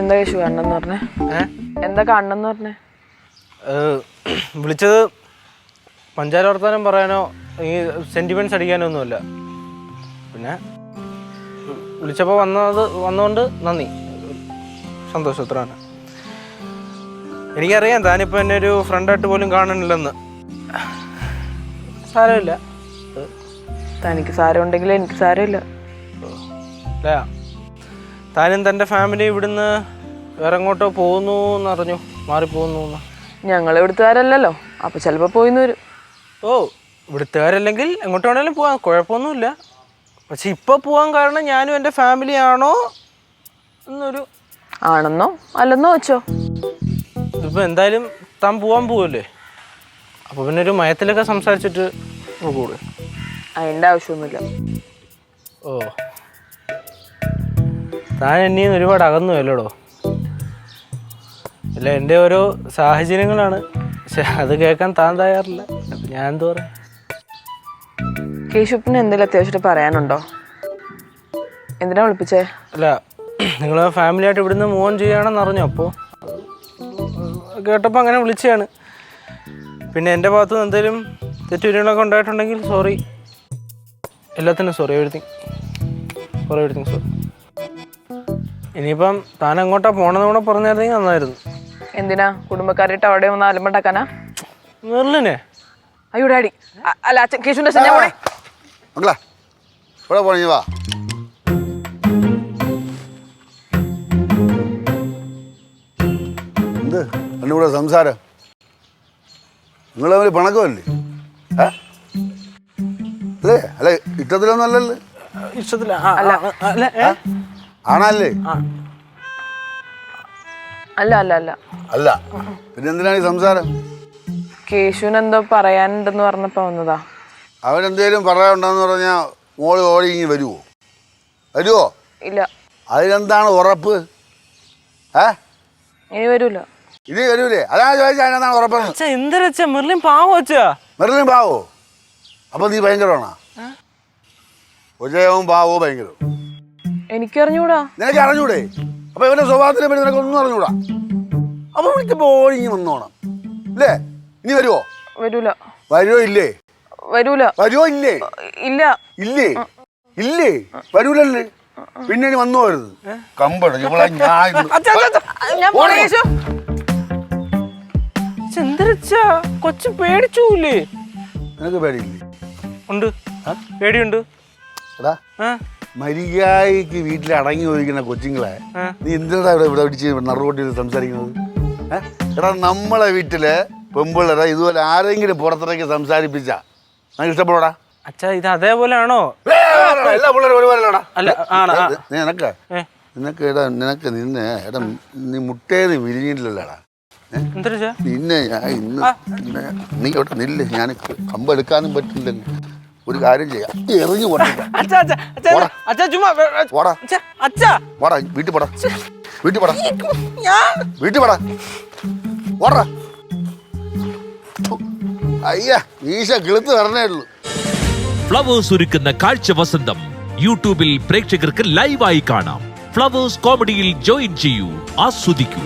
എന്താ കേശു കണ്ണെന്ന് പറഞ്ഞേ? എന്താ കണ്ണെന്ന് പറഞ്ഞേ? വിളിച്ചത് പഞ്ചാര വർത്താനം പറയാനോ ഈ സെന്റിമെന്റ്സ് അടിക്കാനോ ഒന്നുമല്ല പിന്നെ വിളിച്ചപ്പോൾ വന്നത് വന്നുകൊണ്ട് നന്ദി. സന്തോഷം തന്നെ എനിക്കറിയാം താനിപ്പോൾ എന്നെ ഒരു ഫ്രണ്ടായിട്ട് പോലും കാണണില്ലെന്ന് സാരമില്ല. തനിക്ക് സാരം ഉണ്ടെങ്കിൽ എനിക്ക് സാരമില്ല. താനും തന്റെ ഫാമിലി ഇവിടുന്ന് വേറെ എങ്ങോട്ടോ പോകുന്നു എന്നറിഞ്ഞു മാറിപ്പോകുന്നു ഞങ്ങൾ ഇവിടുത്തുകാരല്ലോ അപ്പൊ ചിലപ്പോ പോയിന്ന് വരും. ഓ ഇവിടുത്തുകാരല്ലെങ്കിൽ എങ്ങോട്ട് വേണേലും പോവാം. കുഴപ്പമൊന്നുമില്ല. പക്ഷെ ഇപ്പോൾ പോകാൻ കാരണം ഞാനും എന്റെ ഫാമിലി ആണോ എന്നൊരു ആണെന്നോ? അല്ലെന്നോ വെച്ചോ? ഇതിപ്പോൾ എന്തായാലും താൻ പോകാൻ പോവല്ലേ? അപ്പോൾ പിന്നെ ഒരു മയത്തിലൊക്കെ സംസാരിച്ചിട്ട് കൂടെ അതിന്റെ ആവശ്യമൊന്നുമില്ല. ഓ. താൻ എന്നെയും ഒരുപാട് അകന്നു അല്ലോടോ അല്ല എന്റെ ഓരോ സാഹചര്യങ്ങളാണ്. പക്ഷെ അത് കേൾക്കാൻ താൻ തയ്യാറില്ല. ഞാൻ എന്തു പറയാം? കേശുപ്പിന് എന്തെങ്കിലും അത്യാവശ്യമായിട്ട് പറയാനുണ്ടോ? എന്തിനാ വിളിപ്പിച്ചേ? അല്ല നിങ്ങൾ ഫാമിലി ആയിട്ട് ഇവിടുന്ന് മൂവ് ഓൺ ചെയ്യുകയാണെന്ന് അറിഞ്ഞു അപ്പോൾ കേട്ടപ്പോൾ അങ്ങനെ വിളിച്ചതാണ്. പിന്നെ എന്റെ ഭാഗത്ത് നിന്ന് എന്തെങ്കിലും തെറ്റുകുറ്റങ്ങളൊക്കെ ഉണ്ടായിട്ടുണ്ടെങ്കിൽ സോറി എല്ലാത്തിനും sorry everything sorry everything sorry ഇനിയിപ്പം താൻ എങ്ങോട്ടാ പോകണമെന്ന് കൂടെ പറഞ്ഞായിരുന്നെങ്കിൽ നന്നായിരുന്നു. എന്തിനാ കുടുംബക്കാരായിട്ട് അവിടെ ഒന്ന് അലമ്പണ്ടാക്കാനാ? മെർലിനെ. അയ്യോ ഡാഡി. അ- അല്ല അച്ഛൻ കേശുവിന്റെ അച്ഛൻ ഞാൻ പോണേ. മക്കളെ ഇവിടെ പോണി വാ. എന്ത്? എന്റെ കൂടെ സംസാരം. നിങ്ങൾ തമ്മിൽ പണക്കമല്ലേ? ഏ? അല്ലേ? അല്ല ഇഷ്ടത്തിലൊന്നും അല്ലല്ലോ? ഇഷ്ടത്തില്ല ആ, ആ, ആ, അല്ല? ഏ? ആണല്ലേ? ആ. അല്ല അല്ല അല്ല. അല്ല. പിന്നെ എന്തിനാണ് ഈ സംസാരം? കേശുവിന് എന്തോ പറയാനുണ്ടെന്ന് പറഞ്ഞപ്പോ വന്നതാ. അവനെന്തേലും പറയാനുണ്ടെന്ന് പറഞ്ഞാ മോൾ ഓടി ഇങ്ങനെ വരുമോ വരുമോ ഇല്ല. അതിനെന്താണ് ഉറപ്പ്? ഏ? ഇനി വരൂല. ഇനി വരൂലേ? അതാ ചോദിച്ചാൽ അതിനെന്താണ് ഉറപ്പ്? അച്ഛാ മെർലിൻ പാവോ അച്ഛാ? മെറിനും പാവോ? അപ്പൊ നീ ഭയങ്കരമാണോ? ഉജയവും പാവോ ഭയങ്കരവും. എനിക്കറിഞ്ഞൂടാ. നിനക്ക് അറിഞ്ഞൂടെ അപ്പൊ ഇവന്റെ സ്വഭാവത്തിനെ പറ്റി നിനക്ക് ഒന്നും അറിഞ്ഞൂടാ? അപ്പൊ വിളിച്ചപ്പോ ബോളിങ് വന്നോണം അല്ലേ ഇനി വരുവോ? വരൂല. വരുവോ ഇല്ലേ? വരൂല. വരുവോ ഇല്ലേ? ഇല്ല. ഇല്ലേ? ഇല്ലേ? വരൂലല്ലേ? പിന്നെ ഇനി വന്നു വരുത് കമ്പട ഇവളെ ഞാൻ കൊച്ചു പേടിച്ചൂല്ലേ? നിനക്ക് പേടിയില്ലേ? ഉണ്ട്. പേടിയുണ്ട്. എടാ. മരിയായിക്ക് വീട്ടിൽ അടങ്ങി ഒഴിക്കുന്ന കൊച്ചുങ്ങളെ നീ എന്തിനാ ഇവിടെ ഇവിടെ പിടിച്ച് നറുകൊട്ടി സംസാരിക്കുന്നത്? എടാ നമ്മളെ വീട്ടിലെ പെമ്പിള്ളേരെ ഇതുപോലെ ആരെങ്കിലും പുറത്തിറക്കി സംസാരിപ്പിച്ച? നിനക്ക് ഇഷ്ടപ്പെടാ അച്ഛാ ഇത് അതേപോലെയാണോ? ആണോ എല്ലാ പിള്ളേരും ഒരുപോലെടാ അല്ല. നിനക്ക് നിനക്ക് എടാ നിനക്ക് നിന്നെ എടാ നീ മുട്ടേന്ന് വിരിഞ്ഞിട്ടില്ലല്ലോടാ? പിന്നെ നിന്നെ ഞാൻ ഇന്ന് നീ ഇവിടെ നില്ല? ഞാൻ കമ്പെടുക്കാനും പറ്റില്ലല്ലോ. ഒരു കാര്യം ചെയ്യാം. എറിഞ്ഞു പോടാ. വീട്ടിൽ പോടാ. വീട്ടിൽ പോടാ. ഞാൻ വീട്ടിൽ പോടാ. ഓടാ അയ്യ ഈശ കിളുത്ത് വരണേ ഉള്ളൂ. ഫ്ലവേഴ്സ് ഒരുക്കുന്ന കാഴ്ച വസന്തം യൂട്യൂബിൽ പ്രേക്ഷകർക്ക് ലൈവായി കാണാം. ഫ്ലവേഴ്സ് കോമഡിയിൽ ജോയിൻ ചെയ്യൂ ആസ്വദിക്കൂ.